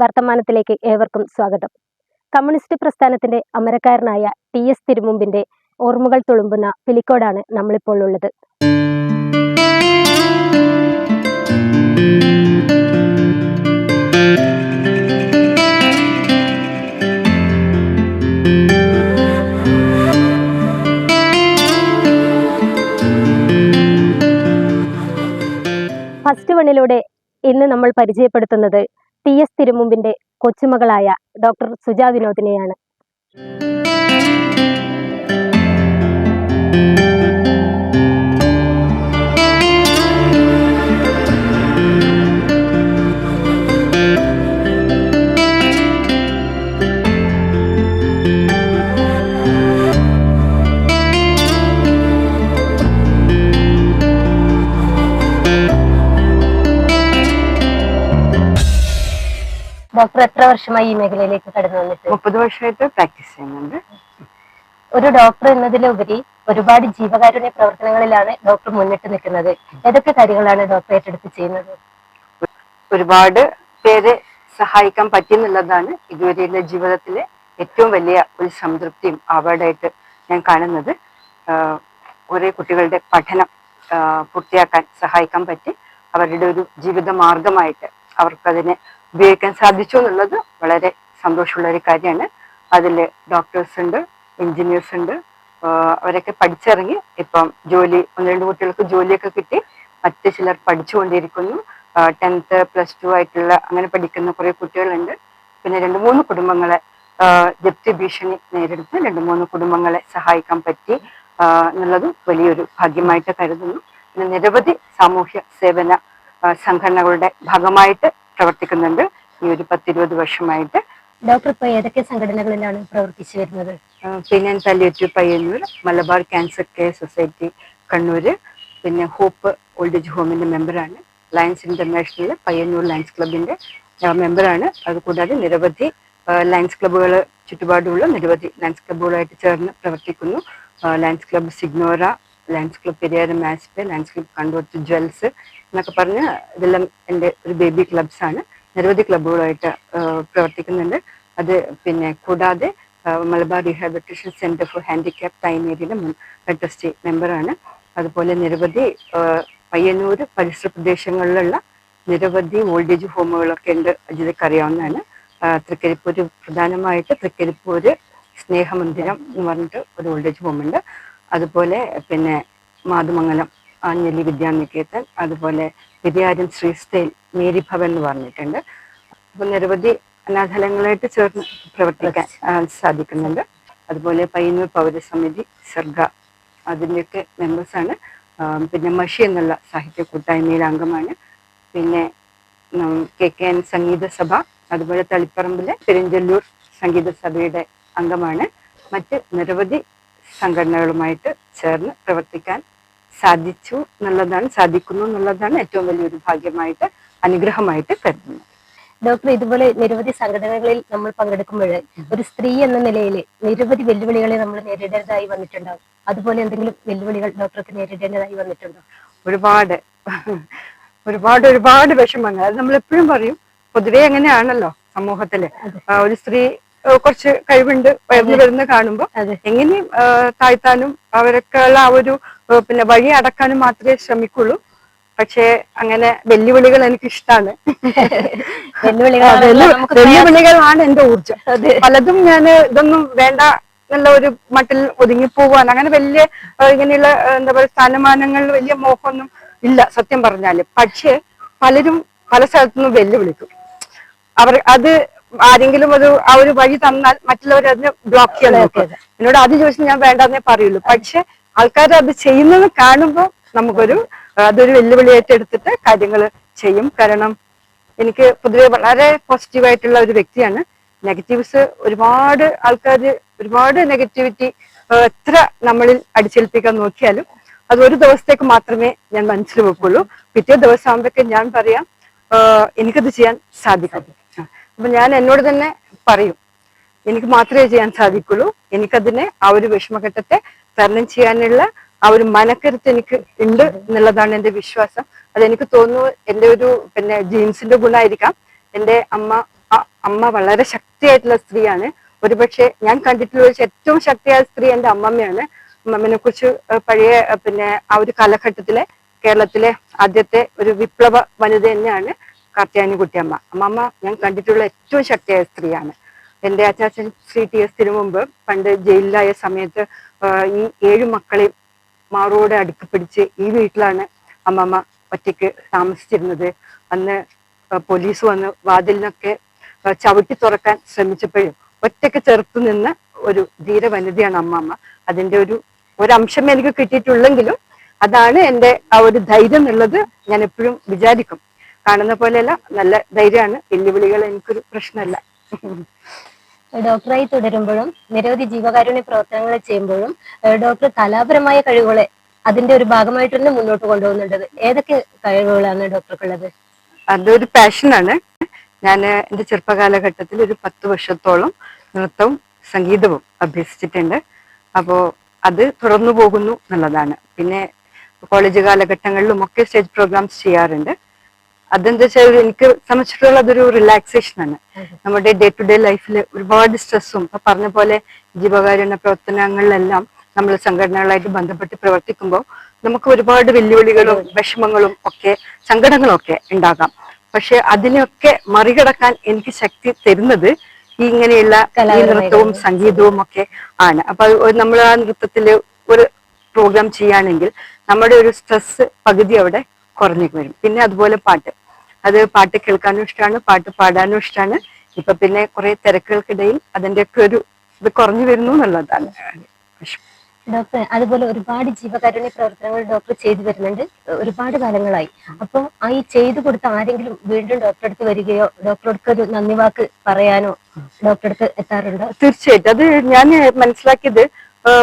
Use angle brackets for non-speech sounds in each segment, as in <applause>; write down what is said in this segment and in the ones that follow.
വർത്തമാനത്തിലേക്ക് ഏവർക്കും സ്വാഗതം. കമ്മ്യൂണിസ്റ്റ് പ്രസ്ഥാനത്തിന്റെ അമരക്കാരനായ ടി എസ് തിരുമുമ്പിന്റെ ഓർമ്മകൾ തുളുമ്പുന്ന പിലിക്കോടാണ് നമ്മളിപ്പോൾ ഉള്ളത്. ഫസ്റ്റ് വണ്ണിലൂടെ ഇന്ന് നമ്മൾ പരിചയപ്പെടുത്തുന്നത് ടി എസ് തിരുമുമ്പിന്റെ കൊച്ചുമകളായ ഡോക്ടർ സുജാ വിനോദിനെയാണ്. ഡോക്ടർ എത്ര വർഷമായി ഈ മേഖലയിലേക്ക് കടന്നു വന്നിട്ട്? മുപ്പത് വർഷമായിട്ട് പ്രാക്ടീസ് ചെയ്യുന്നുണ്ട്. ഒരു ഡോക്ടർ എന്നതിലുപരി ഒരുപാട് ജീവകാരുണ്യ പ്രവർത്തനങ്ങളിലാണ് ഡോക്ടർ മുന്നിട്ട് നിൽക്കുന്നത്. ഏതൊക്കെ കാര്യങ്ങളാണ് ഡോക്ടർ ഏറ്റെടുത്ത് ചെയ്യുന്നത്? ഒരുപാട് പേരെ സഹായിക്കാൻ പറ്റിയെന്നുള്ളതാണ് ഇതുവരെയുള്ള ജീവിതത്തിലെ ഏറ്റവും വലിയ ഒരു സംതൃപ്തിയും അവാർഡായിട്ട് ഞാൻ കാണുന്നത്. കുറെ കുട്ടികളുടെ പഠനം പൂർത്തിയാക്കാൻ സഹായിക്കാൻ പറ്റി. അവരുടെ ഒരു ജീവിത മാർഗമായിട്ട് അവർക്കതിനെ ഉപയോഗിക്കാൻ സാധിച്ചു എന്നുള്ളത് വളരെ സന്തോഷമുള്ള ഒരു കാര്യമാണ്. അതിൽ ഡോക്ടേഴ്സ് ഉണ്ട് എഞ്ചിനീയേഴ്സ് ഉണ്ട് അവരൊക്കെ പഠിച്ചിറങ്ങി ഇപ്പം ജോലി ഒന്ന് രണ്ട് കുട്ടികൾക്ക് ജോലിയൊക്കെ കിട്ടി. മറ്റ് ചിലർ പഠിച്ചുകൊണ്ടിരിക്കുന്നു. ടെൻത്ത് പ്ലസ് ടു ആയിട്ടുള്ള അങ്ങനെ പഠിക്കുന്ന കുറെ കുട്ടികളുണ്ട്. പിന്നെ രണ്ട് മൂന്ന് കുടുംബങ്ങളെ ജപ്തി ഭീഷണി നേരിടുന്ന. രണ്ട് മൂന്ന് കുടുംബങ്ങളെ സഹായിക്കാൻ പറ്റി എന്നുള്ളതും വലിയൊരു ഭാഗ്യമായിട്ട് കരുതുന്നു. പിന്നെ നിരവധി സാമൂഹ്യ സേവന സംഘടനകളുടെ ഭാഗമായിട്ട് പ്രവർത്തിക്കുന്നുണ്ട്. ഈ ഒരു പത്തിരുപത് വർഷമായിട്ട്. ഡോക്ടർ ഇപ്പൊ ഏതൊക്കെ സംഘടനകളിലാണ് പ്രവർത്തിച്ചു വരുന്നത്? പിന്നെ palliative Payyanur Malabar cancer care society Kannur. പിന്നെ ഹോപ്പ് ഓൾഡ് ഏജ് ഹോമിന്റെ മെമ്പറാണ്. ലയൻസ് ഇന്റർനാഷണൽ പയ്യന്നൂർ ലയൻസ് ക്ലബിന്റെ മെമ്പറാണ്. അതുകൂടാതെ നിരവധി ലയൻസ് ക്ലബ്ബുകൾ ചുറ്റുപാടുള്ള നിരവധി ലയൻസ് ക്ലബ്ബുകളായിട്ട് ചേർന്ന് പ്രവർത്തിക്കുന്നു. Lions club Signora club Pariyaram മാസ്പെ landscape Kandoth jewels എന്നൊക്കെ പറഞ്ഞ് ഇതെല്ലാം എന്റെ ഒരു ബേബി ക്ലബ്സ് ആണ്. നിരവധി ക്ലബ്ബുകളായിട്ട് പ്രവർത്തിക്കുന്നുണ്ട്. അത് പിന്നെ കൂടാതെ Malabar rehabilitation centre for handicap തൈനേരിയുടെ മുൻ ട്രസ്റ്റി മെമ്പറാണ് അതുപോലെ നിരവധി പയ്യന്നൂർ പരിസര പ്രദേശങ്ങളിലുള്ള നിരവധി ഓൾഡ് ഏജ് ഹോമുകളൊക്കെ ഉണ്ട്. അജിതക്ക് അറിയാവുന്നതാണ്. തൃക്കരിപ്പൂര് പ്രധാനമായിട്ട് തൃക്കരിപ്പൂര് സ്നേഹമന്ദിരം എന്ന് പറഞ്ഞിട്ട് ഒരു ഓൾഡ് ഏജ് ഹോം ഉണ്ട്. അതുപോലെ പിന്നെ മാതുമംഗലം ആഞ്ഞലി വിദ്യാനികേതൻ അതുപോലെ പെരിയാരം ശ്രീസ്തേൽ മേരി ഭവൻ എന്ന് പറഞ്ഞിട്ടുണ്ട്. അപ്പോൾ നിരവധി അനാഥാലയങ്ങളായിട്ട് ചേർന്ന് പ്രവർത്തിക്കാൻ സാധിക്കുന്നുണ്ട്. അതുപോലെ പയ്യന്നൂർ പൗരസമിതി സർഗ അതിന്റെയൊക്കെ മെമ്പേഴ്സാണ് പിന്നെ മഷി എന്നുള്ള സാഹിത്യ കൂട്ടായ്മയിലെ അംഗമാണ്. പിന്നെ കെ കെ എൻ സംഗീത സഭ അതുപോലെ തളിപ്പറമ്പിലെ പെരിഞ്ചല്ലൂർ സംഗീത സഭയുടെ അംഗമാണ്. മറ്റ് നിരവധി സംഘടനകളുമായിട്ട് ചേർന്ന് പ്രവർത്തിക്കാൻ സാധിച്ചു എന്നുള്ളതാണ് സാധിക്കുന്നു എന്നുള്ളതാണ് ഏറ്റവും വലിയൊരു ഭാഗ്യമായിട്ട് അനുഗ്രഹമായിട്ട് കരുതുന്നത്. ഡോക്ടർ ഇതുപോലെ നിരവധി സംഘടനകളിൽ നമ്മൾ പങ്കെടുക്കുമ്പോൾ ഒരു സ്ത്രീ എന്ന നിലയിൽ നിരവധി വെല്ലുവിളികളെ നമ്മൾ നേരിടേണ്ടതായി വന്നിട്ടുണ്ടാവും അതുപോലെ എന്തെങ്കിലും വെല്ലുവിളികൾ ഡോക്ടർക്ക് നേരിടേണ്ടതായി വന്നിട്ടുണ്ടോ? ഒരുപാട് ഒരുപാട് ഒരുപാട് വിഷമങ്ങൾ. അത് നമ്മൾ എപ്പോഴും പറയും പൊതുവെ അങ്ങനെയാണല്ലോ സമൂഹത്തിൽ. ഒരു സ്ത്രീ കുറച്ച് കഴിവുണ്ട് ഉയർന്നു വരുന്ന കാണുമ്പോൾ അതെ. എങ്ങനെയും താഴ്ത്താനും അവരൊക്കെയുള്ള ആ ഒരു പിന്നെ വഴി അടക്കാനും മാത്രമേ ശ്രമിക്കുള്ളൂ. പക്ഷേ അങ്ങനെ വെല്ലുവിളികൾ എനിക്ക് ഇഷ്ടമാണ്. <laughs> വെല്ലുവിളികളാണ് എന്റെ ഊർജം പലതും ഞാൻ ഇതൊന്നും വേണ്ട എന്നുള്ള ഒരു മട്ടിൽ ഒതുങ്ങി പോവാണ്. അങ്ങനെ വലിയ ഇങ്ങനെയുള്ള എന്താ പറയുക സ്ഥാനമാനങ്ങളിൽ വലിയ മോഹമൊന്നും ഇല്ല സത്യം പറഞ്ഞാൽ. പക്ഷേ പലരും പല സ്ഥലത്തുനിന്നും വെല്ലുവിളിക്കും. അവർ അത് ആരെങ്കിലും ഒരു ആ ഒരു വഴി തന്നാൽ മറ്റുള്ളവർ അതിനെ ബ്ലോക്ക് ചെയ്യാൻ നോക്കും. അതെ. എന്നോട് ആദ്യം ചോദിച്ചാൽ ഞാൻ വേണ്ടെന്നേ പറയുള്ളൂ. പക്ഷെ ആൾക്കാർ അത് ചെയ്യുന്നത് കാണുമ്പോൾ നമുക്കൊരു അതൊരു വെല്ലുവിളിയായിട്ട് എടുത്തിട്ട് കാര്യങ്ങൾ ചെയ്യും. കാരണം എനിക്ക് പൊതുവെ വളരെ പോസിറ്റീവ് ആയിട്ടുള്ള ഒരു വ്യക്തിയാണ്. നെഗറ്റീവ്സ് ഒരുപാട് ആൾക്കാർ ഒരുപാട് നെഗറ്റിവിറ്റി എത്ര നമ്മളിൽ അടിച്ചേൽപ്പിക്കാൻ നോക്കിയാലും അത് ഒരു ദിവസത്തേക്ക് മാത്രമേ ഞാൻ മനസ്സിൽ വെക്കുള്ളൂ. പിറ്റേ ദിവസം ആകുമ്പോഴേക്കും ഞാൻ പറയാം എനിക്കത് ചെയ്യാൻ സാധിക്കും. അപ്പൊ ഞാൻ എന്നോട് തന്നെ പറയും എനിക്ക് മാത്രമേ ചെയ്യാൻ സാധിക്കുള്ളൂ. എനിക്കതിനെ ആ ഒരു വിഷമഘട്ടത്തെ തരണം ചെയ്യാനുള്ള ആ ഒരു മനക്കരുത്ത് എനിക്ക് ഉണ്ട് എന്നുള്ളതാണ് എന്റെ വിശ്വാസം. അതെനിക്ക് തോന്നുന്നു എന്റെ ഒരു പിന്നെ ജീൻസിന്റെ ഗുണമായിരിക്കാം എന്റെ അമ്മ അമ്മ വളരെ ശക്തിയായിട്ടുള്ള സ്ത്രീയാണ്. ഒരുപക്ഷെ ഞാൻ കണ്ടിട്ടുള്ള ഏറ്റവും ശക്തിയായ സ്ത്രീ എന്റെ അമ്മമ്മയാണ്. അമ്മമ്മനെ കുറിച്ച് പഴയ പിന്നെ ആ ഒരു കാലഘട്ടത്തിലെ കേരളത്തിലെ ആദ്യത്തെ ഒരു വിപ്ലവ വനിത തന്നെയാണ്. കാർത്യായനി കുട്ടിയമ്മ. അമ്മമ്മ ഞാൻ കണ്ടിട്ടുള്ള ഏറ്റവും ശക്തിയായ സ്ത്രീയാണ്. എന്റെ അച്ചാച്ചൻ ശ്രീ ടി എസ് തിരുമുമ്പ് പണ്ട് ജയിലിലായ സമയത്ത് ഈ ഏഴു മക്കളെയും മാറോടെ അടുക്കിപ്പിടിച്ച് ഈ വീട്ടിലാണ് അമ്മമ്മ ഒറ്റയ്ക്ക് താമസിച്ചിരുന്നത്. അന്ന് പോലീസ് വന്ന് വാതിലിനൊക്കെ ചവിട്ടി തുറക്കാൻ ശ്രമിച്ചപ്പോഴും ഒറ്റയ്ക്ക് ചെറുത്തു നിന്ന് ഒരു ധീര വനിതയാണ് അമ്മമ്മ. അതിന്റെ ഒരു ഒരംശം എനിക്ക് കിട്ടിയിട്ടുള്ളെങ്കിലും അതാണ് എന്റെ ആ ഒരു ധൈര്യം എന്നുള്ളത് ഞാൻ എപ്പോഴും വിചാരിക്കും. കാണുന്ന പോലെയല്ല നല്ല ധൈര്യമാണ്. വെല്ലുവിളികൾ എനിക്കൊരു പ്രശ്നമല്ല. <laughs> ഡോക്ടറായി തുടരുമ്പോഴും നിരവധി ജീവകാരുണ്യ പ്രവർത്തനങ്ങൾ ചെയ്യുമ്പോഴും ഡോക്ടർ കലാപരമായ കഴിവുകളെ അതിന്റെ ഒരു ഭാഗമായിട്ട് തന്നെ മുന്നോട്ട് കൊണ്ടുപോകുന്നുണ്ട് ഏതൊക്കെ കഴിവുകളാണ് ഡോക്ടർക്കുള്ളത്? അതൊരു പാഷനാണ്. ഞാൻ എന്റെ ചെറുപ്പകാലഘട്ടത്തിൽ ഒരു പത്ത് വർഷത്തോളം നൃത്തവും സംഗീതവും അഭ്യസിച്ചിട്ടുണ്ട്. അപ്പോൾ അത് തുറന്നു പോകുന്നു എന്നുള്ളതാണ്. പിന്നെ കോളേജ് കാലഘട്ടങ്ങളിലും ഒക്കെ സ്റ്റേജ് പ്രോഗ്രാംസ് ചെയ്യാറുണ്ട്. അതെന്താ വെച്ചാൽ എനിക്ക് സംബന്ധിച്ചിട്ടുള്ള അതൊരു റിലാക്സേഷൻ ആണ്. നമ്മുടെ ഡേ ടു ഡേ ലൈഫിൽ ഒരുപാട് സ്ട്രെസ്സും ഇപ്പൊ പറഞ്ഞ പോലെ ജീവകാരുണ്യ പ്രവർത്തനങ്ങളിലെല്ലാം നമ്മൾ സംഘടനകളായിട്ട് ബന്ധപ്പെട്ട് പ്രവർത്തിക്കുമ്പോൾ നമുക്ക് ഒരുപാട് വെല്ലുവിളികളും വിഷമങ്ങളും ഒക്കെ സങ്കടങ്ങളും ഒക്കെ ഉണ്ടാകാം. പക്ഷെ അതിനെയൊക്കെ മറികടക്കാൻ എനിക്ക് ശക്തി തരുന്നത് ഈ ഇങ്ങനെയുള്ള ഈ നൃത്തവും സംഗീതവും ഒക്കെ ആണ്. അപ്പൊ നമ്മൾ ആ നൃത്തത്തിൽ ഒരു പ്രോഗ്രാം ചെയ്യുകയാണെങ്കിൽ നമ്മുടെ ഒരു സ്ട്രെസ് പകുതി അവിടെ കുറഞ്ഞു വരും. പിന്നെ അതുപോലെ പാട്ട്. അത് പാട്ട് കേൾക്കാനും ഇഷ്ടമാണ് പാട്ട് പാടാനും ഇഷ്ടമാണ് ഇപ്പൊ പിന്നെ കുറെ തിരക്കുകൾക്കിടയിൽ അതിന്റെയൊക്കെ ഒരു ഇത് കുറഞ്ഞു വരുന്നു എന്നുള്ളതാണ്. ഡോക്ടർ അതുപോലെ ഒരുപാട് ജീവകാരുണ്യ പ്രവർത്തനങ്ങൾ ഡോക്ടർ ചെയ്തു വരുന്നുണ്ട്. ഒരുപാട് കാലങ്ങളായി. അപ്പൊ ആ ഈ ചെയ്തു കൊടുത്ത ആരെങ്കിലും വീണ്ടും ഡോക്ടറെ അടുത്ത് വരികയോ ഡോക്ടർക്ക് ഒരു നന്ദി വാക്ക് പറയാനോ ഡോക്ടറെ അടുത്ത് എത്താറുണ്ടോ? തീർച്ചയായിട്ടും. അത് ഞാൻ മനസ്സിലാക്കിയത്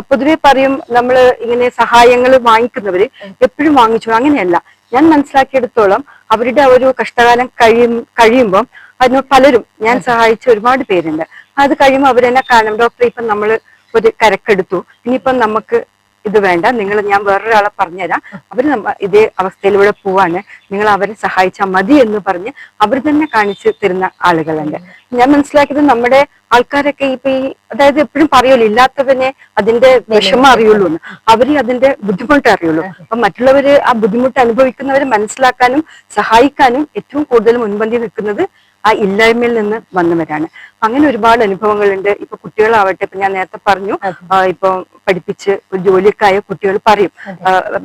പൊതുവെ പറയും നമ്മൾ ഇങ്ങനെ സഹായങ്ങൾ വാങ്ങിക്കുന്നവര് എപ്പോഴും വാങ്ങിച്ചു. അങ്ങനെയല്ല. ഞാൻ മനസ്സിലാക്കിയെടുത്തോളം അവരുടെ ഒരു കഷ്ടകാലം കഴിയും കഴിയുമ്പം അതിന് പലരും ഞാൻ സഹായിച്ച ഒരുപാട് പേരുണ്ട്. അത് കഴിയുമ്പോൾ അവരെന്നെ കാണും. ഡോക്ടർ ഇപ്പം നമ്മൾ ഒരു കരക്കെടുത്തു. ഇനിയിപ്പം നമുക്ക് ഇത് വേണ്ട. നിങ്ങൾ ഞാൻ വേറൊരാളെ പറഞ്ഞുതരാം. അവർ ഇതേ അവസ്ഥയിലൂടെ പോവാണ്. നിങ്ങൾ അവരെ സഹായിച്ചാൽ മതി എന്ന് പറഞ്ഞ് അവർ തന്നെ കാണിച്ചു തരുന്ന ആളുകളുണ്ട്. ഞാൻ മനസ്സിലാക്കിയത് നമ്മുടെ ആൾക്കാരൊക്കെ ഇപ്പൊ ഈ അതായത് എപ്പോഴും പറയുമല്ലോ ഇല്ലാത്തവനെ അതിന്റെ വിഷമം അറിയുള്ളൂ എന്ന്. അവർ അതിന്റെ ബുദ്ധിമുട്ട് അറിയുള്ളൂ. അപ്പൊ മറ്റുള്ളവര് ആ ബുദ്ധിമുട്ട് അനുഭവിക്കുന്നവരെ മനസ്സിലാക്കാനും സഹായിക്കാനും ഏറ്റവും കൂടുതൽ മുൻപന്തി നിൽക്കുന്നത് ആ ഇല്ലായ്മയിൽ നിന്ന് വന്നവരാണ്. അങ്ങനെ ഒരുപാട് അനുഭവങ്ങളുണ്ട്. ഇപ്പൊ കുട്ടികളാവട്ടെ ഇപ്പൊ ഞാൻ നേരത്തെ പറഞ്ഞു ഇപ്പൊ പഠിപ്പിച്ച് ഒരു ജോലിക്കായ കുട്ടികൾ പറയും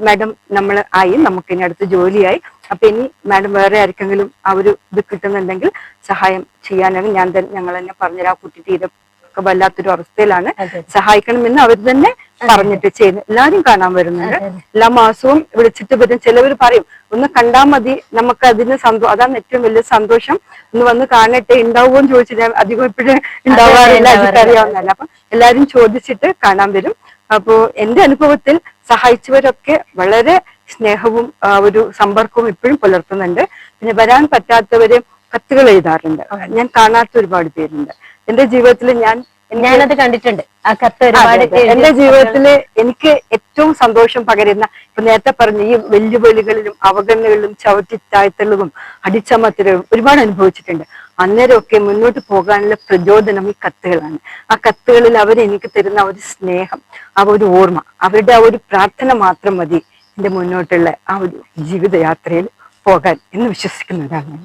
മാഡം നമ്മൾ ആയി നമുക്ക് ഇനി അടുത്ത് ജോലിയായി. അപ്പൊ ഇനി മാഡം വേറെ ആർക്കെങ്കിലും ആ ഒരു ഇത് കിട്ടുന്നുണ്ടെങ്കിൽ സഹായം ചെയ്യാനാണ് ഞാൻ തന്നെ ഞങ്ങൾ തന്നെ പറഞ്ഞുതരാം. ആ കുട്ടി തീരെ ഒക്കെ വല്ലാത്തൊരു അവസ്ഥയിലാണ്. സഹായിക്കണമെന്ന് അവർ തന്നെ പറഞ്ഞിട്ട് ചെയ്യുന്നു. എല്ലാരും കാണാൻ വരുന്നുണ്ട്. എല്ലാ മാസവും വിളിച്ചിട്ട് വരും. ചിലവർ പറയും ഒന്ന് കണ്ടാ മതി നമുക്ക് അതിന് സന്തോഷം അതാണ് ഏറ്റവും വലിയ സന്തോഷം. ഒന്ന് വന്ന് കാണട്ടെ ഉണ്ടാവുമോ എന്ന് ചോദിച്ചു ഞാൻ അധികം ഇപ്പോഴും ഉണ്ടാവാറില്ല എനിക്ക് അറിയാവുന്നതല്ല അപ്പൊ എല്ലാരും ചോദിച്ചിട്ട് കാണാൻ വരും. അപ്പോ എന്റെ അനുഭവത്തിൽ സഹായിച്ചവരൊക്കെ വളരെ സ്നേഹവും ഒരു സമ്പർക്കവും ഇപ്പോഴും പുലർത്തുന്നുണ്ട്. പിന്നെ വരാൻ പറ്റാത്തവര് കത്തുകൾ എഴുതാറുണ്ട്. ഞാൻ കാണാത്ത ഒരുപാട് പേരുണ്ട്. എന്റെ ജീവിതത്തിൽ ഞാൻ ഞാനത് കണ്ടിട്ടുണ്ട്. ആ കത്ത് ഒരുപാട് എന്റെ ജീവിതത്തിൽ എനിക്ക് ഏറ്റവും സന്തോഷം പകരുന്ന ഇപ്പൊ നേരത്തെ പറഞ്ഞ ഈ വെല്ലുവിളികളിലും അവഗണനകളിലും ചവിട്ടി താഴ്ത്തലുകളും അടിച്ചമർത്തലും ഒരുപാട് അനുഭവിച്ചിട്ടുണ്ട്. അന്നേരമൊക്കെ മുന്നോട്ട് പോകാനുള്ള പ്രചോദനം ഈ കത്തുകളാണ്. ആ കത്തുകളിൽ അവർ എനിക്ക് തരുന്ന ഒരു സ്നേഹം ആ ഒരു ഓർമ്മ അവരുടെ ആ ഒരു പ്രാർത്ഥന മാത്രം മതി എന്റെ മുന്നോട്ടുള്ള ആ ഒരു ജീവിതയാത്രയിൽ പോകാൻ എന്ന് വിശ്വസിക്കുന്നതാണ് ഞാൻ.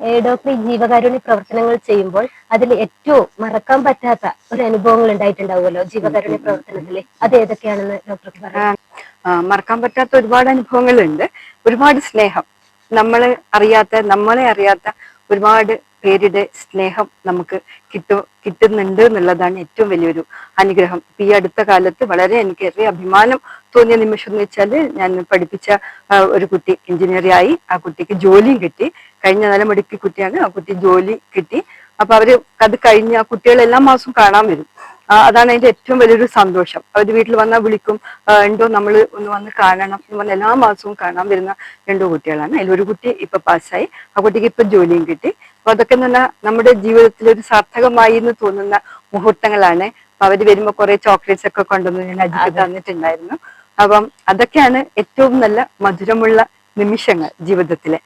ഡോക്ടർ ഈ ജീവകാരുണ്യ പ്രവർത്തനങ്ങൾ ചെയ്യുമ്പോൾ അതിൽ ഏറ്റവും മറക്കാൻ പറ്റാത്ത ഒരു അനുഭവങ്ങൾ ഉണ്ടായിട്ടുണ്ടാവുമല്ലോ ജീവകാരുണ്യ പ്രവർത്തനത്തിൽ? അത് ഏതൊക്കെയാണെന്ന് ഡോക്ടർക്ക് പറയാം. മറക്കാൻ പറ്റാത്ത ഒരുപാട് അനുഭവങ്ങളുണ്ട്. ഒരുപാട് സ്നേഹം. നമ്മളെ അറിയാത്ത നമ്മളെ അറിയാത്ത ഒരുപാട് പേരുടെ സ്നേഹം നമുക്ക് കിട്ടു കിട്ടുന്നുണ്ട് എന്നുള്ളതാണ് ഏറ്റവും വലിയൊരു അനുഗ്രഹം. ഈ അടുത്ത കാലത്ത് വളരെ എനിക്ക് ഏറെ അഭിമാനം തോന്നിയ നിമിഷം എന്ന് വെച്ചാൽ ഞാൻ പഠിപ്പിച്ച ഒരു കുട്ടി എഞ്ചിനീയറായി ആ കുട്ടിക്ക് ജോലിയും കിട്ടി. കഴിഞ്ഞ നിലമെടുക്കി കുട്ടിയാണ്. ആ കുട്ടി ജോലി കിട്ടി. അപ്പൊ അവർ അത് കഴിഞ്ഞ് ആ കുട്ടികൾ എല്ലാ മാസവും കാണാൻ വരും. അതാണ് അതിന്റെ ഏറ്റവും വലിയൊരു സന്തോഷം. അവർ വീട്ടിൽ വന്നാൽ വിളിക്കും ഉണ്ടോ നമ്മൾ ഒന്ന് വന്ന് കാണണം എന്ന് പറഞ്ഞ എല്ലാ മാസവും കാണാൻ വരുന്ന രണ്ടു കുട്ടികളാണ്. അതിൽ ഒരു കുട്ടി ഇപ്പൊ പാസ്സായി. ആ കുട്ടിക്ക് ഇപ്പൊ ജോലിയും കിട്ടി. അപ്പൊ അതൊക്കെ എന്ന് പറഞ്ഞാൽ നമ്മുടെ ജീവിതത്തിൽ ഒരു സാർത്ഥകമായി എന്ന് തോന്നുന്ന മുഹൂർത്തങ്ങളാണ്. അപ്പൊ അവർ വരുമ്പോ കുറെ ചോക്ലേറ്റ്സ് ഒക്കെ കൊണ്ടുവന്ന് ഞാൻ അജിക്ക് തന്നിട്ടുണ്ടായിരുന്നു. അപ്പം അതൊക്കെയാണ് ഏറ്റവും നല്ല മധുരമുള്ള നിമിഷങ്ങൾ ജീവിതത്തിലെ.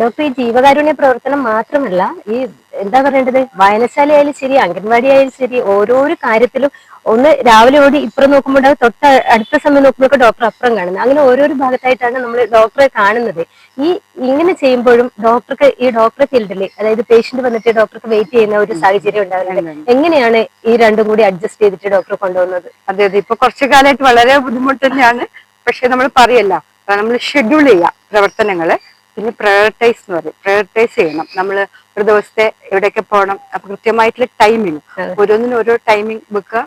ഡോക്ടർ ഈ ജീവകാരുണ്യ പ്രവർത്തനം മാത്രമല്ല ഈ എന്താ പറയേണ്ടത്? വായനശാല ആയാലും ശരി അംഗൻവാടി ആയാലും ശരി ഓരോരോ കാര്യത്തിലും ഒന്ന് രാവിലെ ഓടി ഇപ്പുറം നോക്കുമ്പോൾ തൊട്ട അടുത്ത സമയം നോക്കുമ്പോൾ ഡോക്ടർ അപ്പുറം കാണുന്നത്. അങ്ങനെ ഓരോരോ ഭാഗത്തായിട്ടാണ് നമ്മൾ ഡോക്ടറെ കാണുന്നത്. ഈ ഇങ്ങനെ ചെയ്യുമ്പോഴും ഡോക്ടർക്ക് ഈ ഡോക്ടറെ ഫീൽഡിൽ അതായത് പേഷ്യന്റ് വന്നിട്ട് ഡോക്ടർക്ക് വെയിറ്റ് ചെയ്യുന്ന ഒരു സാഹചര്യം ഉണ്ടാവുന്നത് എങ്ങനെയാണ് ഈ രണ്ടും കൂടി അഡ്ജസ്റ്റ് ചെയ്തിട്ട് ഡോക്ടർ കൊണ്ടുപോകുന്നത്? അതെ അതെ. ഇപ്പൊ കുറച്ചു കാലമായിട്ട് വളരെ ബുദ്ധിമുട്ട് തന്നെയാണ്. പക്ഷെ നമ്മൾ പറയല്ല നമ്മൾ ഷെഡ്യൂൾ ചെയ്യാം പ്രവർത്തനങ്ങൾ. പിന്നെ പ്രയോറിറ്റൈസ് എന്ന് പറയും. പ്രയോറിറ്റൈസ് ചെയ്യണം. നമ്മൾ ഒരു ദിവസത്തെ എവിടെയൊക്കെ പോകണം അപ്പൊ കൃത്യമായിട്ടുള്ള ടൈമിങ് ഓരോന്നിനും ഓരോ ടൈമിംഗ് വെക്കുക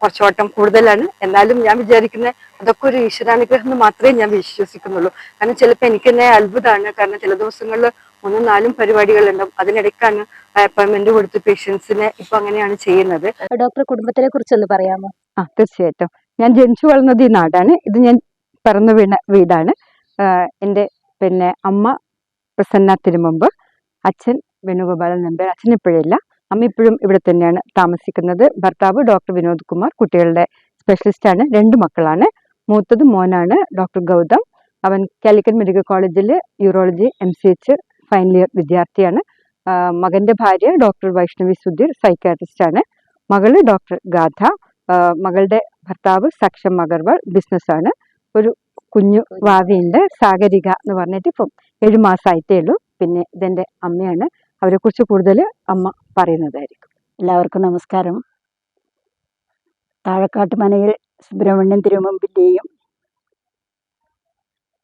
കുറച്ചോട്ടം കൂടുതലാണ്. എന്നാലും ഞാൻ വിചാരിക്കുന്ന അതൊക്കെ ഒരു ഈശ്വരാനുഗ്രഹം എന്ന് മാത്രമേ ഞാൻ വിശ്വസിക്കുന്നുള്ളൂ. കാരണം ചിലപ്പോൾ എനിക്ക് തന്നെ അത്ഭുതമാണ്. കാരണം ചില ദിവസങ്ങളിൽ മൂന്നും നാലും പരിപാടികളുണ്ടാവും അതിനിടയ്ക്കാണ് അപ്പോയിന്റ്മെന്റ് കൊടുത്ത് പേഷ്യൻസിനെ ഇപ്പൊ അങ്ങനെയാണ് ചെയ്യുന്നത്. ഡോക്ടർ കുടുംബത്തിനെ കുറിച്ചൊന്ന് പറയാമോ? ആ തീർച്ചയായിട്ടും. ഞാൻ ജനിച്ചു വളർന്നത് ഈ നാടാണ്. ഇത് ഞാൻ പറന്നു വീണ വീടാണ്. എന്റെ എന്റെ പിന്നെ അമ്മ പ്രസന്ന തിരുമുമ്പ് അച്ഛൻ വേണുഗോപാലൻ നമ്പർ അച്ഛൻ ഇപ്പോഴില്ല. അമ്മ ഇപ്പോഴും ഇവിടെ തന്നെയാണ് താമസിക്കുന്നത്. ഭർത്താവ് ഡോക്ടർ വിനോദ് കുമാർ കുട്ടികളുടെ സ്പെഷ്യലിസ്റ്റ് ആണ്. രണ്ട് മക്കളാണ്. മൂത്തത് മോനാണ് ഡോക്ടർ ഗൗതം. അവൻ കാലിക്കറ്റ് മെഡിക്കൽ കോളേജിൽ urology M C H final year വിദ്യാർത്ഥിയാണ്. മകന്റെ ഭാര്യ ഡോക്ടർ വൈഷ്ണവി സുധീർ സൈക്കാട്രിസ്റ്റ് ആണ്. മകൾ ഡോക്ടർ ഗാഥ. മകളുടെ ഭർത്താവ് സക്ഷം അഗർവാൾ ബിസിനസ്സാണ് ഒരു കുഞ്ഞു വാവിയുണ്ട്. സാഗരിക എന്ന് പറഞ്ഞിട്ട് ഇപ്പം ഏഴു മാസമായിട്ടേ ഉള്ളൂ. പിന്നെ ഇതെന്റെ അമ്മയാണ്. അവരെ കുറിച്ച് കൂടുതൽ അമ്മ പറയുന്നതായിരിക്കും. എല്ലാവർക്കും നമസ്കാരം. താഴക്കാട്ട് മനയിൽ സുബ്രഹ്മണ്യൻ തിരുമുമ്പിന്റെയും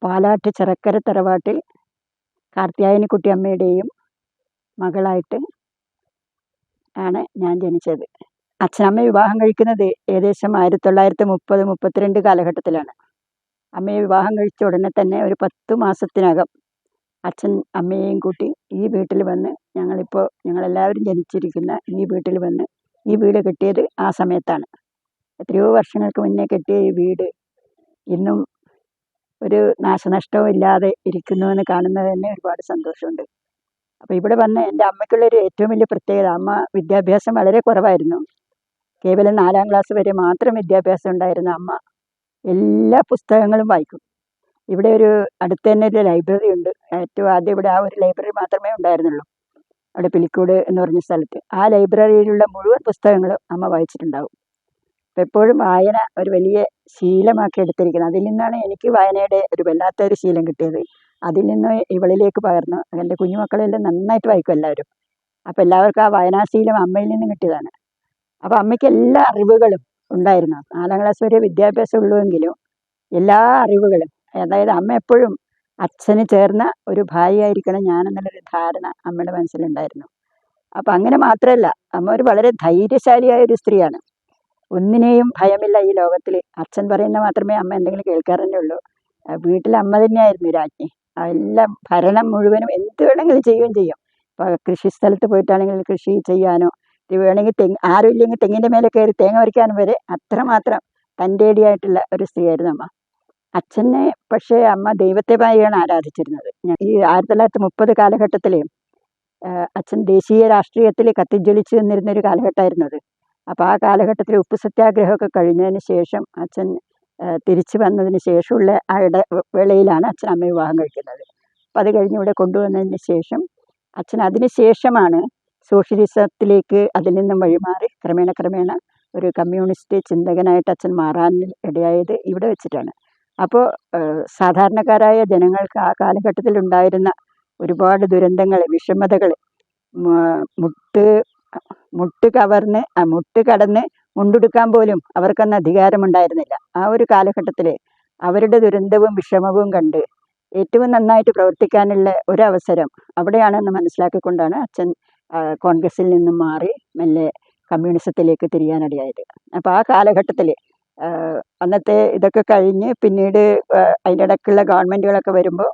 പാലാട്ട് ചിറക്കര തറവാട്ടിൽ കാർത്തിയായനിക്കുട്ടി അമ്മയുടെയും മകളായിട്ട് ആണ് ഞാൻ ജനിച്ചത്. അച്ഛനമ്മ വിവാഹം കഴിക്കുന്നത് ഏകദേശം ആയിരത്തി തൊള്ളായിരത്തി മുപ്പത് മുപ്പത്തിരണ്ട് കാലഘട്ടത്തിലാണ്. അമ്മയെ വിവാഹം കഴിച്ച ഉടനെ തന്നെ ഒരു പത്ത് മാസത്തിനകം അച്ഛൻ അമ്മയെയും കൂട്ടി ഈ വീട്ടിൽ വന്ന് ഞങ്ങളിപ്പോൾ ഞങ്ങളെല്ലാവരും ജനിച്ചിരിക്കുന്ന ഈ വീട്ടിൽ വന്ന് ഈ വീട് കെട്ടിയത് ആ സമയത്താണ്. എത്രയോ വർഷങ്ങൾക്ക് മുന്നേ കെട്ടിയ ഈ വീട് ഇന്നും ഒരു നാശനഷ്ടവും ഇല്ലാതെ ഇരിക്കുന്നു എന്ന് കാണുന്നത് തന്നെ ഒരുപാട് സന്തോഷമുണ്ട്. അപ്പോൾ ഇവിടെ വന്ന് എന്റെ അമ്മയ്ക്കുള്ളൊരു ഏറ്റവും വലിയ പ്രത്യേകത അമ്മ വിദ്യാഭ്യാസം വളരെ കുറവായിരുന്നു. കേവലം നാലാം ക്ലാസ് വരെ മാത്രം വിദ്യാഭ്യാസം ഉണ്ടായിരുന്ന അമ്മ എല്ലാ പുസ്തകങ്ങളും വായിക്കും. ഇവിടെ ഒരു അടുത്ത് തന്നെ ഒരു ലൈബ്രറി ഉണ്ട്. ഏറ്റവും ആദ്യം ഇവിടെ ആ ഒരു ലൈബ്രറി മാത്രമേ ഉണ്ടായിരുന്നുള്ളൂ. അവിടെ പിലിക്കോട് എന്ന് പറഞ്ഞ സ്ഥലത്ത്. ആ ലൈബ്രറിയിലുള്ള മുഴുവൻ പുസ്തകങ്ങളും അമ്മ വായിച്ചിട്ടുണ്ടാവും. അപ്പം എപ്പോഴും വായന ഒരു വലിയ ശീലമാക്കി എടുത്തിരിക്കുന്നത് അതിൽ നിന്നാണ് എനിക്ക് വായനയുടെ ഒരു വല്ലാത്ത ഒരു ശീലം കിട്ടിയത്. അതിൽ നിന്ന് ഇവളിലേക്ക് പകർന്നു എന്റെ കുഞ്ഞുമക്കളെല്ലാം നന്നായിട്ട് വായിക്കും എല്ലാവരും. അപ്പോൾ എല്ലാവർക്കും ആ വായനാശീലം അമ്മയിൽ നിന്ന് കിട്ടിയതാണ്. അപ്പോൾ അമ്മയ്ക്ക് എല്ലാ അറിവുകളും ഉണ്ടായിരുന്നു. നാലാം ക്ലാസ് വരെ വിദ്യാഭ്യാസം ഉള്ളുവെങ്കിലും എല്ലാ അറിവുകളും അതായത് അമ്മ എപ്പോഴും അച്ഛന് ചേർന്ന ഒരു ഭാര്യയായിരിക്കണം ഞാനെന്നുള്ളൊരു ധാരണ അമ്മയുടെ മനസ്സിലുണ്ടായിരുന്നു. അപ്പം അങ്ങനെ മാത്രമല്ല അമ്മ ഒരു വളരെ ധൈര്യശാലിയായ ഒരു സ്ത്രീയാണ്. ഒന്നിനെയും ഭയമില്ല ഈ ലോകത്തിൽ അച്ഛൻ പറയുന്ന മാത്രമേ അമ്മ എന്തെങ്കിലും കേൾക്കാറേ ഉള്ളൂ. വീട്ടിൽ അമ്മ തന്നെയായിരുന്നു രാജ്ഞി. എല്ലാം ഭരണം മുഴുവനും എന്ത് വേണമെങ്കിലും ചെയ്യുകയും ചെയ്യും. ഇപ്പോൾ കൃഷി സ്ഥലത്ത് പോയിട്ടാണെങ്കിൽ കൃഷി ചെയ്യാനോ വേണമെങ്കിൽ തെങ്ങ് ആരും ഇല്ലെങ്കിൽ തെങ്ങിന്റെ മേലെ കയറി തേങ്ങ വരയ്ക്കാനും വരെ അത്രമാത്രം തന്റെടിയായിട്ടുള്ള ഒരു സ്ത്രീയായിരുന്നു അമ്മ. അച്ഛനെ പക്ഷേ അമ്മ ദൈവത്തെ പായാണ് ആരാധിച്ചിരുന്നത് ഈ ആയിരത്തി തൊള്ളായിരത്തി മുപ്പത് കാലഘട്ടത്തിൽ അച്ഛൻ ദേശീയ രാഷ്ട്രീയത്തിൽ കത്തിജ്വലിച്ച് നിന്നിരുന്ന ഒരു കാലഘട്ടമായിരുന്നു അത് അപ്പോൾ ആ കാലഘട്ടത്തിൽ ഉപ്പ് സത്യാഗ്രഹമൊക്കെ കഴിഞ്ഞതിന് ശേഷം അച്ഛൻ തിരിച്ചു വന്നതിന് ശേഷമുള്ള ആ ഇട വേളയിലാണ് അച്ഛൻ അമ്മ വിവാഹം കഴിക്കുന്നത്. അപ്പം അത് കഴിഞ്ഞ് ഇവിടെ കൊണ്ടുവന്നതിന് ശേഷം അച്ഛൻ അതിന് ശേഷമാണ് സോഷ്യലിസത്തിലേക്ക് അതിൽ നിന്നും വഴിമാറി ക്രമേണ ക്രമേണ ഒരു കമ്മ്യൂണിസ്റ്റ് ചിന്തകനായിട്ട് അച്ഛൻ മാറാൻ ഇടയായത് ഇവിടെ വെച്ചിട്ടാണ്. അപ്പോൾ സാധാരണക്കാരായ ജനങ്ങൾക്ക് ആ കാലഘട്ടത്തിൽ ഉണ്ടായിരുന്ന ഒരുപാട് ദുരന്തങ്ങൾ വിഷമതകൾ മുട്ട് മുട്ട് കവർന്ന് മുട്ട് കടന്ന് മുണ്ടെടുക്കാൻ പോലും അവർക്കന്ന് അധികാരമുണ്ടായിരുന്നില്ല. ആ ഒരു കാലഘട്ടത്തിൽ അവരുടെ ദുരന്തവും വിഷമവും കണ്ട് ഏറ്റവും നന്നായിട്ട് പ്രവർത്തിക്കാനുള്ള ഒരവസരം അവിടെയാണെന്ന് മനസ്സിലാക്കിക്കൊണ്ടാണ് അച്ഛൻ കോൺഗ്രസിൽ നിന്നും മാറി മെല്ലെ കമ്മ്യൂണിസത്തിലേക്ക് തിരിയാനിടയായത്. അപ്പോൾ ആ കാലഘട്ടത്തിൽ അന്നത്തെ ഇതൊക്കെ കഴിഞ്ഞ് പിന്നീട് അതിന്റെ ഇടയ്ക്കുള്ള ഗവൺമെന്റുകളൊക്കെ വരുമ്പോൾ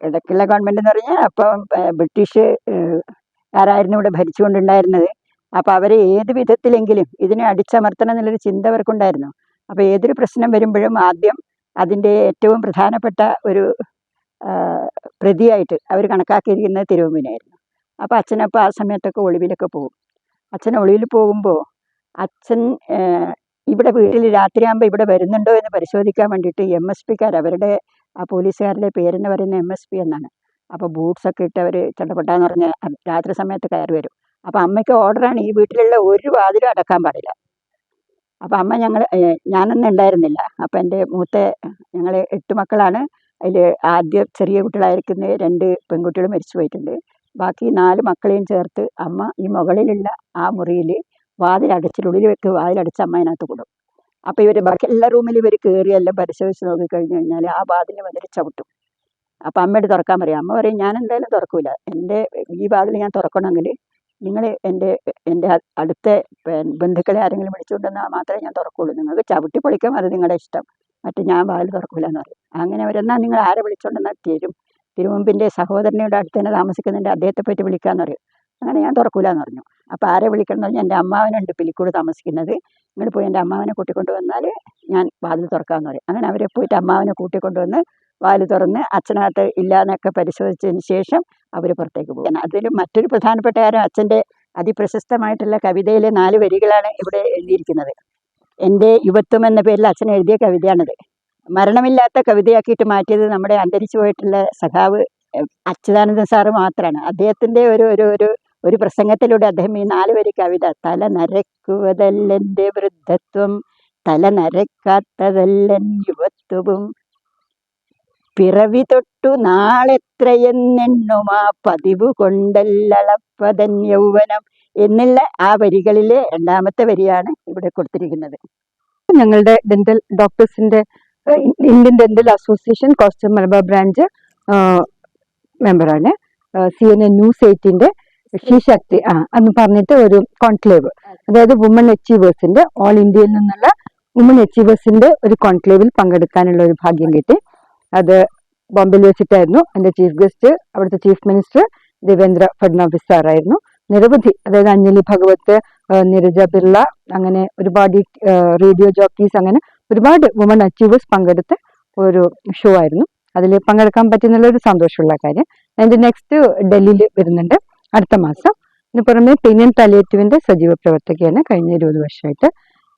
ഇടയ്ക്കുള്ള ഗവൺമെന്റ് എന്ന് പറഞ്ഞാൽ അപ്പം ബ്രിട്ടീഷ് ആരായിരുന്നു ഇവിടെ ഭരിച്ചുകൊണ്ടുണ്ടായിരുന്നത്? അപ്പോൾ അവരെ ഏത് വിധത്തിലെങ്കിലും ഇതിനെ അടിച്ചമർത്തണം എന്നുള്ളൊരു ചിന്ത അവർക്കുണ്ടായിരുന്നു. അപ്പോൾ ഏതൊരു പ്രശ്നം വരുമ്പോഴും ആദ്യം അതിന്റെ ഏറ്റവും പ്രധാനപ്പെട്ട ഒരു പ്രതിയായിട്ട് അവർ കണക്കാക്കിയിരിക്കുന്നത് തിരുവമ്പിനായിരുന്നു അപ്പോൾ അച്ഛനപ്പോൾ ആ സമയത്തൊക്കെ ഒളിവിലൊക്കെ പോകും. അച്ഛൻ ഒളിവിൽ പോകുമ്പോൾ അച്ഛൻ ഇവിടെ വീട്ടിൽ രാത്രിയാകുമ്പോൾ ഇവിടെ വരുന്നുണ്ടോ എന്ന് പരിശോധിക്കാൻ വേണ്ടിയിട്ട് എം എസ് പിക്കാർ അവരുടെ ആ പോലീസുകാരുടെ പേരെന്ന് പറയുന്നത് എം എസ് പി എന്നാണ്. അപ്പോൾ ബൂട്ട്സൊക്കെ ഇട്ട് അവർ ചണ്ടപ്പെട്ടാന്ന് പറഞ്ഞ് രാത്രി സമയത്ത് കയറി വരും. അപ്പോൾ അമ്മയ്ക്ക് ഓർഡറാണ് ഈ വീട്ടിലുള്ള ഒരു വാതിലും അടക്കാൻ പാടില്ല. അപ്പോൾ അമ്മ ഞങ്ങൾ ഞാനൊന്നും ഉണ്ടായിരുന്നില്ല. അപ്പോൾ എന്റെ മൂത്ത ഞങ്ങൾ എട്ട് മക്കളാണ്. അതിൽ ആദ്യം ചെറിയ കുട്ടികളായിരിക്കുന്ന രണ്ട് പെൺകുട്ടികൾ മരിച്ചു പോയിട്ടുണ്ട് ബാക്കി നാല് മക്കളെയും ചേർത്ത് അമ്മ ഈ മുകളിലുള്ള ആ മുറിയിൽ വാതിലടച്ചിട്ട് വെക്ക് വാതിലടച്ച് അമ്മ അതിനകത്ത് കൊടുക്കും അപ്പോൾ ഇവർ ബാക്കി എല്ലാ റൂമിലും ഇവർ കയറി എല്ലാം പരിശോധിച്ച് നോക്കിക്കഴിഞ്ഞ് കഴിഞ്ഞാൽ ആ വാതിൽ വന്നിട്ട് ചവിട്ടും. അപ്പം അമ്മയോട് തുറക്കാൻ പറയും അമ്മ പറയും ഞാൻ എന്തായാലും തുറക്കൂല. എന്റെ ഈ വാതിൽ ഞാൻ തുറക്കണമെങ്കിൽ നിങ്ങൾ എന്റെ എന്റെ അടുത്ത ബന്ധുക്കളെ ആരെങ്കിലും വിളിച്ചുകൊണ്ടുവന്നാൽ മാത്രമേ ഞാൻ തുറക്കുള്ളൂ. നിങ്ങൾക്ക് ചവിട്ടി പൊളിക്കാൻ അത് നിങ്ങളുടെ ഇഷ്ടം. മറ്റു ഞാൻ വാതിൽ തുറക്കൂല എന്ന് പറയും. അങ്ങനെ അവരെന്നാൽ നിങ്ങൾ ആരെ വിളിച്ചുകൊണ്ടെന്നാൽ തരും. തിരുമുമ്പിന്റെ സഹോദരനയുടെ അടുത്ത് തന്നെ താമസിക്കുന്നുണ്ട് അദ്ദേഹത്തെ പറ്റി വിളിക്കാന്ന് പറയും. അങ്ങനെ ഞാൻ തുറക്കൂല എന്ന് പറഞ്ഞു. അപ്പോൾ ആരെ വിളിക്കണം എന്ന് എന്റെ അമ്മാവനുണ്ട് പിലിക്കൂട് താമസിക്കുന്നത്. നിങ്ങൾ പോയി എന്റെ അമ്മാവനെ കൂട്ടിക്കൊണ്ട് വന്നാൽ ഞാൻ വാതിൽ തുറക്കാമെന്ന് പറയും. അങ്ങനെ അവരെ പോയിട്ട് അമ്മാവനെ കൂട്ടിക്കൊണ്ടുവന്ന് വാൽ തുറന്ന് അച്ഛനകത്ത് ഇല്ല എന്നൊക്കെ പരിശോധിച്ചതിന് ശേഷം അവർ പുറത്തേക്ക് പോകും. അതിൽ മറ്റൊരു പ്രധാനപ്പെട്ട കാര്യം അച്ഛന്റെ അതിപ്രശസ്തമായിട്ടുള്ള കവിതയിലെ നാല് വരികളാണ് ഇവിടെ എഴുതിയിരിക്കുന്നത്. എന്റെ യുവത്വം എന്ന പേരിൽ അച്ഛൻ എഴുതിയ കവിതയാണിത്. മരണമില്ലാത്ത കവിതയാക്കിയിട്ട് മാറ്റിയത് നമ്മുടെ അന്തരിച്ചു പോയിട്ടുള്ള സഖാവ് അച്യുതാനന്ദൻ സാറ് മാത്രമാണ് അദ്ദേഹത്തിന്റെ ഒരു ഒരു ഒരു ഒരു പ്രസംഗത്തിലൂടെ അദ്ദേഹം ഈ നാല് വരി കവിത തല നരക്കുവതല്ലെന്റെ വൃദ്ധത്വം തല നരക്കാത്തതല്ലൻ യുവത്വവും പിറവി തൊട്ടു നാളെത്രയെന്നെണ്ണുമാ പതിവ് കൊണ്ടല്ലളപ്പതൻ യൗവനം എന്നുള്ള ആ വരികളിലെ രണ്ടാമത്തെ വരിയാണ് ഇവിടെ കൊടുത്തിരിക്കുന്നത്. ഞങ്ങളുടെ ഡെന്റൽ ഡോക്ടേഴ്സിന്റെ ഇന്ത്യൻ ഡെന്റൽ അസോസിയേഷൻ കോസ്റ്റം മലബാർ ബ്രാഞ്ച് മെമ്പറാണ്. സി എൻ എൻ ന്യൂസ് എയ്റ്റിന്റെ ശക്തി ആ എന്ന് പറഞ്ഞിട്ട് ഒരു കോൺക്ലേവ്. അതായത് വുമൺ അച്ചീവേഴ്സിന്റെ ഓൾ ഇന്ത്യയിൽ നിന്നുള്ള വുമൺ അച്ചീവേഴ്സിന്റെ ഒരു കോൺക്ലേവിൽ പങ്കെടുക്കാനുള്ള ഒരു ഭാഗ്യം കിട്ടി. അത് ബോംബെയിൽ വെച്ചിട്ടായിരുന്നു. എന്റെ ചീഫ് ഗസ്റ്റ് അവിടുത്തെ ചീഫ് മിനിസ്റ്റർ ദേവേന്ദ്ര ഫഡ്നാവിസ് സാറായിരുന്നു. നിരവധി അതായത് അഞ്ജലി ഭഗവത് നിരജ ബിർള അങ്ങനെ ഒരുപാട് റേഡിയോ ജോക്കീസ് അങ്ങനെ ഒരുപാട് വുമൺ അച്ചീവേഴ്സ് പങ്കെടുത്ത ഒരു ഷോ ആയിരുന്നു. അതിൽ പങ്കെടുക്കാൻ പറ്റുന്നുള്ള ഒരു സന്തോഷമുള്ള കാര്യം. അതിന്റെ നെക്സ്റ്റ് ഡൽഹിയിൽ വരുന്നുണ്ട് അടുത്ത മാസം. ഇതിന് പുറമെ പെയിൻ പാലിയേറ്റീവിന്റെ സജീവ പ്രവർത്തകയാണ് കഴിഞ്ഞ ഇരുപത് വർഷമായിട്ട്.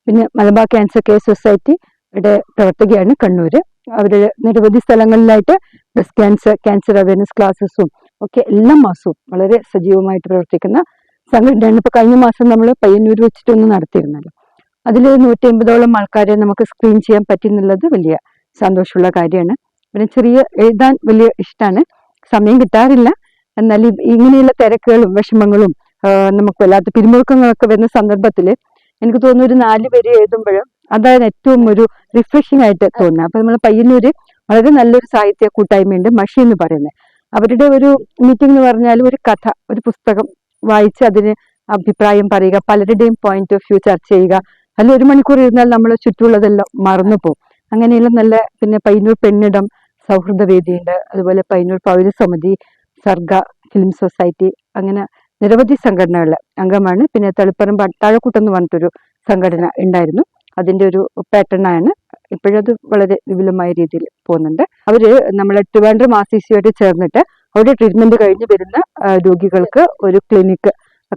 പിന്നെ മലബാർ ക്യാൻസർ കെയർ സൊസൈറ്റിയുടെ പ്രവർത്തകയാണ് കണ്ണൂർ അവർ നിരവധി സ്ഥലങ്ങളിലായിട്ട് ബ്രസ്റ്റ് ക്യാൻസർ ക്യാൻസർ അവയർനെസ് ക്ലാസ്സസും ഒക്കെ എല്ലാ മാസവും വളരെ സജീവമായിട്ട് പ്രവർത്തിക്കുന്ന സംഘടനയാണ്. ഇപ്പൊ കഴിഞ്ഞ മാസം നമ്മൾ പയ്യന്നൂർ വെച്ചിട്ടൊന്ന് നടത്തിയിരുന്നല്ലോ. അതിൽ നൂറ്റി അമ്പതോളം ആൾക്കാരെ നമുക്ക് സ്ക്രീൻ ചെയ്യാൻ പറ്റുന്നുള്ളത് വലിയ സന്തോഷമുള്ള കാര്യമാണ്. പിന്നെ ചെറിയ എഴുതാൻ വലിയ ഇഷ്ടമാണ് സമയം കിട്ടാറില്ല. എന്നാൽ ഇങ്ങനെയുള്ള തിരക്കുകളും വിഷമങ്ങളും നമുക്ക് വല്ലാത്ത പിരിമുറുക്കങ്ങളൊക്കെ വരുന്ന സന്ദർഭത്തിൽ എനിക്ക് തോന്നുന്നു ഒരു നാല് പേര് എഴുതുമ്പോൾ അതാണ് ഏറ്റവും ഒരു റിഫ്രഷിംഗ് ആയിട്ട് തോന്നുന്നത്. അപ്പൊ നമ്മൾ പയ്യന്നൂര് വളരെ നല്ലൊരു സാഹിത്യ കൂട്ടായ്മയുണ്ട് മഷി എന്ന് പറയുന്നത്. അവരുടെ ഒരു മീറ്റിംഗ് എന്ന് പറഞ്ഞാൽ ഒരു കഥ ഒരു പുസ്തകം വായിച്ച് അതിന് അഭിപ്രായം പറയുക പലരുടെയും പോയിന്റ് ഓഫ് വ്യൂ ചർച്ച ചെയ്യുക അതിൽ ഒരു മണിക്കൂർ ഇരുന്നാൽ നമ്മൾ ചുറ്റുമുള്ളതെല്ലാം മറന്നു പോകും അങ്ങനെയുള്ള നല്ല പിന്നെ പൈനൂർ പെണ്ണിടം സൗഹൃദ വേദിയുണ്ട്. അതുപോലെ പയ്യന്നൂർ പൗരസമിതി സർഗ ഫിലിം സൊസൈറ്റി അങ്ങനെ നിരവധി സംഘടനകളിലെ അംഗമാണ്. പിന്നെ തളിപ്പറമ്പ് അട്ടാഴക്കൂട്ടം എന്ന് പറഞ്ഞിട്ടൊരു സംഘടന ഉണ്ടായിരുന്നു. അതിന്റെ ഒരു പാറ്റേൺ ആണ്. ഇപ്പോഴത് വളരെ വിപുലമായ രീതിയിൽ പോകുന്നുണ്ട്. അവർ നമ്മളെ ട്രിവാൻഡ്രം ആസിസിയുമായിട്ട് ചേർന്നിട്ട് അവിടെ ട്രീറ്റ്മെന്റ് കഴിഞ്ഞ് വരുന്ന രോഗികൾക്ക് ഒരു ക്ലിനിക്ക്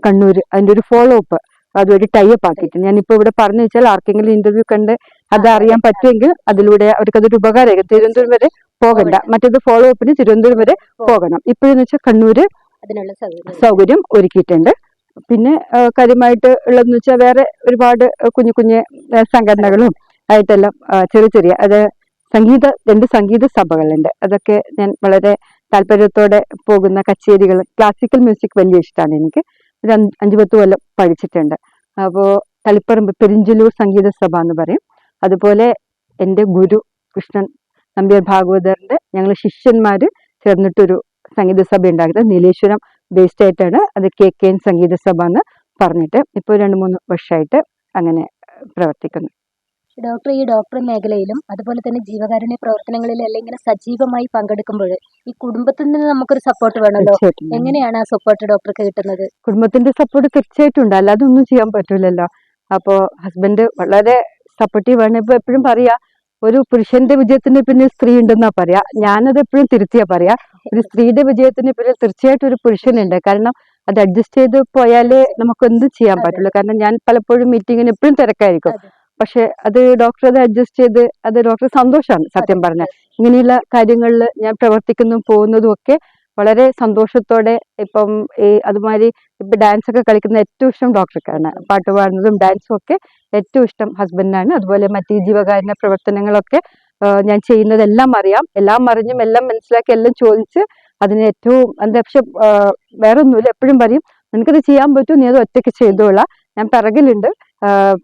കണ്ണൂർ അതിന്റെ ഒരു ഫോളോ അപ്പ് അതുവഴി ടൈപ്പ് ആക്കിയിട്ട്. ഞാനിപ്പോ ഇവിടെ പറഞ്ഞു വെച്ചാൽ ആർക്കെങ്കിലും ഇന്റർവ്യൂ കണ്ട് അത് അറിയാൻ പറ്റുമെങ്കിൽ അതിലൂടെ അവർക്ക് അതൊരു ഉപകാരമായിരിക്കും. തിരുവനന്തപുരം വരെ പോകണ്ട. മറ്റേത് ഫോളോ അപ്പിന് തിരുവനന്തപുരം വരെ പോകണം. ഇപ്പോഴെന്ന് വെച്ചാൽ കണ്ണൂര് അതിനുള്ള സൗകര്യം. ഒരുക്കിയിട്ടുണ്ട്. പിന്നെ കാര്യമായിട്ട് ഉള്ളതെന്ന് വെച്ചാൽ വേറെ ഒരുപാട് കുഞ്ഞു കുഞ്ഞു സംഘടനകളും ആയിട്ടെല്ലാം ചെറിയ ചെറിയ അത് സംഗീത രണ്ട് സംഗീത സഭകളുണ്ട്. അതൊക്കെ ഞാൻ വളരെ താല്പര്യത്തോടെ പോകുന്ന കച്ചേരികൾ ക്ലാസിക്കൽ മ്യൂസിക് വലിയ ഇഷ്ടമാണ് എനിക്ക്. ഒരു അഞ്ച് പത്ത് കൊല്ലം പഠിച്ചിട്ടുണ്ട്. അപ്പോൾ തളിപ്പറമ്പ് പെരിഞ്ചലൂർ സംഗീത സഭ എന്ന് പറയും. അതുപോലെ എന്റെ ഗുരു കൃഷ്ണൻ നമ്പ്യാർ ഭാഗവതറിന്റെ ഞങ്ങൾ ശിഷ്യന്മാര് ചേർന്നിട്ടൊരു സംഗീത സഭ ഉണ്ടാക്കുന്നത്. നീലേശ്വരം ബേസ്ഡ് ആയിട്ടാണ് അത് കെ കെ എൻ സംഗീത സഭ എന്ന് പറഞ്ഞിട്ട് ഇപ്പോൾ രണ്ട് മൂന്ന് വർഷമായിട്ട് അങ്ങനെ പ്രവർത്തിക്കുന്നു. ഡോക്ടർ ഈ ഡോക്ടർ മേഖലയിലും അതുപോലെ തന്നെ ജീവകാരുണ്യ പ്രവർത്തനങ്ങളിലും അല്ലെങ്കിൽ ഇങ്ങനെ സജീവമായി പങ്കെടുക്കുമ്പോൾ ഈ കുടുംബത്തിൽ നിന്ന് നമുക്കൊരു സപ്പോർട്ട് വേണമല്ലോ? എങ്ങനെയാണ് ആ സപ്പോർട്ട് ഡോക്ടർക്ക് കിട്ടുന്നത്? കുടുംബത്തിന്റെ സപ്പോർട്ട് തീർച്ചയായിട്ടും ഉണ്ട്. അല്ലാതെ ഒന്നും ചെയ്യാൻ പറ്റൂലല്ലോ. അപ്പോ ഹസ്ബൻഡ് വളരെ സപ്പോർട്ടീവ് ആണ്. ഇപ്പൊ എപ്പോഴും പറയാ ഒരു പുരുഷന്റെ വിജയത്തിന് പിന്നെ സ്ത്രീ ഉണ്ടെന്നാ പറയാ. ഞാനത് എപ്പോഴും തിരുത്തിയാ പറയാ. ഒരു സ്ത്രീയുടെ വിജയത്തിന് പിന്നിൽ തീർച്ചയായിട്ടും ഒരു പുരുഷനുണ്ട്. കാരണം അത് അഡ്ജസ്റ്റ് ചെയ്ത് പോയാലേ നമുക്ക് എന്ത് ചെയ്യാൻ പറ്റുള്ളൂ. കാരണം ഞാൻ പലപ്പോഴും മീറ്റിങ്ങിന് എപ്പോഴും തിരക്കായിരിക്കും. പക്ഷെ അത് ഡോക്ടർ അത് അഡ്ജസ്റ്റ് ചെയ്ത് അത് ഡോക്ടർ സന്തോഷമാണ് സത്യം പറഞ്ഞ ഇങ്ങനെയുള്ള കാര്യങ്ങളിൽ ഞാൻ പ്രവർത്തിക്കുന്നതും പോകുന്നതും ഒക്കെ വളരെ സന്തോഷത്തോടെ ഇപ്പം ഈ അതുമാതിരി ഇപ്പൊ ഡാൻസ് ഒക്കെ കളിക്കുന്ന ഏറ്റവും ഇഷ്ടം ഡോക്ടർക്കാണ്. പാട്ട് പാടുന്നതും ഡാൻസും ഒക്കെ ഏറ്റവും ഇഷ്ടം ഹസ്ബൻഡിനാണ് അതുപോലെ മറ്റ് ജീവകാരുണ്യ പ്രവർത്തനങ്ങളൊക്കെ ഞാൻ ചെയ്യുന്നതെല്ലാം അറിയാം. എല്ലാം അറിഞ്ഞും എല്ലാം മനസ്സിലാക്കി എല്ലാം ചോദിച്ച് അതിന് ഏറ്റവും എന്താ പക്ഷെ വേറെ ഒന്നുമില്ല എപ്പോഴും പറയും നിനക്കത് ചെയ്യാൻ പറ്റും നീ അത് ഒറ്റയ്ക്ക് ചെയ്തോളാം. ഞാൻ പിറകിലുണ്ട്.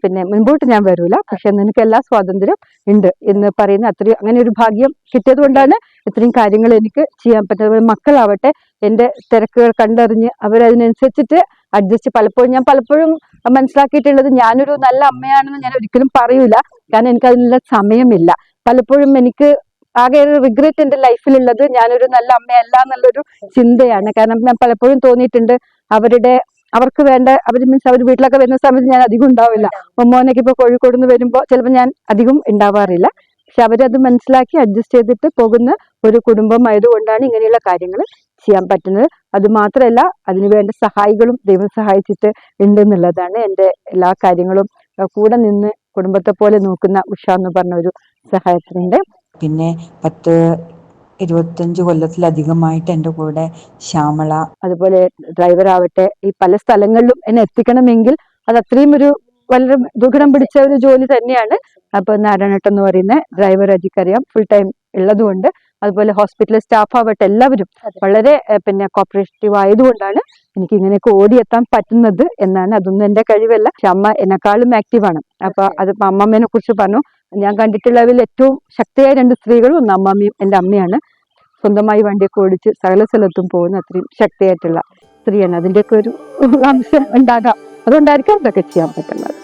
പിന്നെ മുൻപോട്ട് ഞാൻ വരൂല. പക്ഷെ നിനക്ക് എല്ലാ സ്വാതന്ത്ര്യം ഉണ്ട് എന്ന് പറയുന്ന അത്രയും അങ്ങനെ ഒരു ഭാഗ്യം കിട്ടിയത് കൊണ്ടാണ് ഇത്രയും കാര്യങ്ങൾ എനിക്ക് ചെയ്യാൻ പറ്റുന്നത്. മക്കളാവട്ടെ എന്റെ തിരക്കുകൾ കണ്ടറിഞ്ഞ് അവരതിനനുസരിച്ചിട്ട് അഡ്ജസ്റ്റ് പലപ്പോഴും ഞാൻ പലപ്പോഴും മനസ്സിലാക്കിയിട്ടുള്ളത് ഞാനൊരു നല്ല അമ്മയാണെന്ന് ഞാൻ ഒരിക്കലും പറയൂല. കാരണം എനിക്ക് അതിനുള്ള സമയമില്ല. പലപ്പോഴും എനിക്ക് ആകെ ഒരു റിഗ്രറ്റ് എന്റെ ലൈഫിലുള്ളത് ഞാനൊരു നല്ല അമ്മയല്ല എന്നുള്ളൊരു ചിന്തയാണ്. കാരണം ഞാൻ പലപ്പോഴും തോന്നിയിട്ടുണ്ട് അവരുടെ അവർക്ക് വേണ്ട അവർ മീൻസ് അവർ വീട്ടിലൊക്കെ വരുന്ന സമയത്ത് ഞാൻ അധികം ഉണ്ടാവില്ല. മൊമ്മോനൊക്കെ ഇപ്പൊ കോഴിക്കോട് നിന്ന് വരുമ്പോൾ ചിലപ്പോൾ ഞാൻ അധികം ഉണ്ടാവാറില്ല. പക്ഷെ അവരത് മനസ്സിലാക്കി അഡ്ജസ്റ്റ് ചെയ്തിട്ട് പോകുന്ന ഒരു കുടുംബം ആയതുകൊണ്ടാണ് ഇങ്ങനെയുള്ള കാര്യങ്ങൾ ചെയ്യാൻ പറ്റുന്നത്. അത് മാത്രമല്ല അതിനു വേണ്ട സഹായികളും ദൈവം സഹായിച്ചിട്ട് ഉണ്ട് എന്നുള്ളതാണ് എന്റെ എല്ലാ കാര്യങ്ങളും. കൂടെ നിന്ന് കുടുംബത്തെ പോലെ നോക്കുന്ന ഉഷ എന്ന് പറഞ്ഞ ഒരു സഹായത്തിനുണ്ട്. പിന്നെ പത്ത് ഇരുപത്തഞ്ച് കൊല്ലത്തിലധികമായിട്ട് എന്റെ കൂടെ ശ്യാമള അതുപോലെ ഡ്രൈവർ ആവട്ടെ ഈ പല സ്ഥലങ്ങളിലും എന്നെ എത്തിക്കണമെങ്കിൽ അത് അത്രയും ഒരു വളരെ ദുഃഖം പിടിച്ച ഒരു ജോലി തന്നെയാണ്. അപ്പൊ നാരായണട്ട് എന്ന് പറയുന്ന ഡ്രൈവർ അജിക്കറിയാം ഫുൾ ടൈം ഉള്ളതുകൊണ്ട്. അതുപോലെ ഹോസ്പിറ്റൽ സ്റ്റാഫ് ആവട്ടെ എല്ലാവരും വളരെ പിന്നെ കോപ്പറേറ്റീവ് ആയതുകൊണ്ടാണ് എനിക്ക് ഇങ്ങനെയൊക്കെ ഓടിയെത്താൻ പറ്റുന്നത് എന്നാണ്. അതൊന്നും എന്റെ കഴിവല്ല. പക്ഷെ അമ്മ എന്നെക്കാളും ആക്റ്റീവാണ് അപ്പൊ അത് അമ്മമ്മേനെ കുറിച്ച് പറഞ്ഞു. ഞാൻ കണ്ടിട്ടുള്ളതിൽ ഏറ്റവും ശക്തിയായ രണ്ട് സ്ത്രീകളും ഒന്ന് അമ്മമ്മയും എന്റെ അമ്മയാണ്. സ്വന്തമായി വണ്ടിയൊക്കെ ഓടിച്ച് സകല സ്ഥലത്തും പോകുന്ന അത്രയും ശക്തിയായിട്ടുള്ള സ്ത്രീയാണ്. അതിന്റെയൊക്കെ ഒരു അംശം ഉണ്ടാകാം. അതുകൊണ്ടായിരിക്കാം ഇതൊക്കെ ചെയ്യാൻ പറ്റുന്നത്.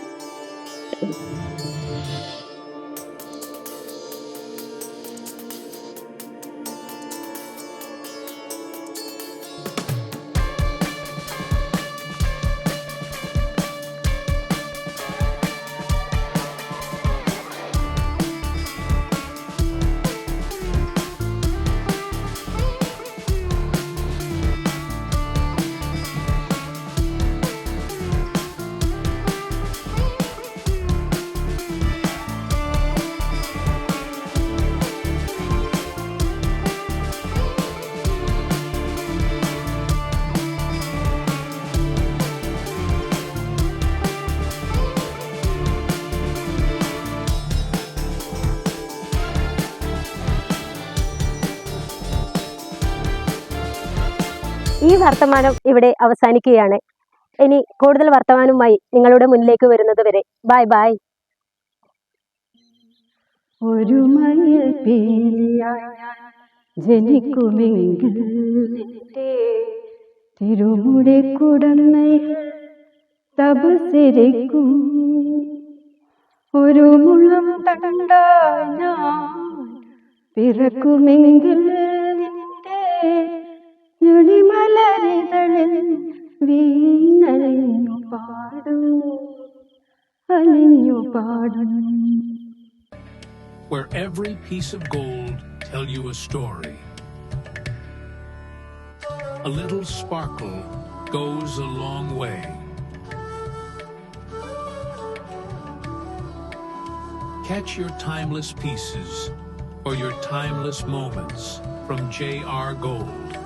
ഈ വർത്തമാനം ഇവിടെ അവസാനിക്കുകയാണ്. ഇനി കൂടുതൽ വർത്തമാനവുമായി നിങ്ങളുടെ മുന്നിലേക്ക് വരുന്നത് വരെ. ബായ് ബായ് ഒരു മയിൽ തിരുമുടി കുടന്നയിൽ തപസിരിക്കും ഒരു മുളം തണ്ടായി ഞാൻ പിറക്കുമെങ്കിൽ ഞൊടിമലരിതളിൽ വീണലിഞ്ഞു പാടും അലിഞ്ഞു പാടും where every piece of gold tell you a story. A little sparkle goes a long way. Catch your timeless pieces or your timeless moments from J.R. Gold.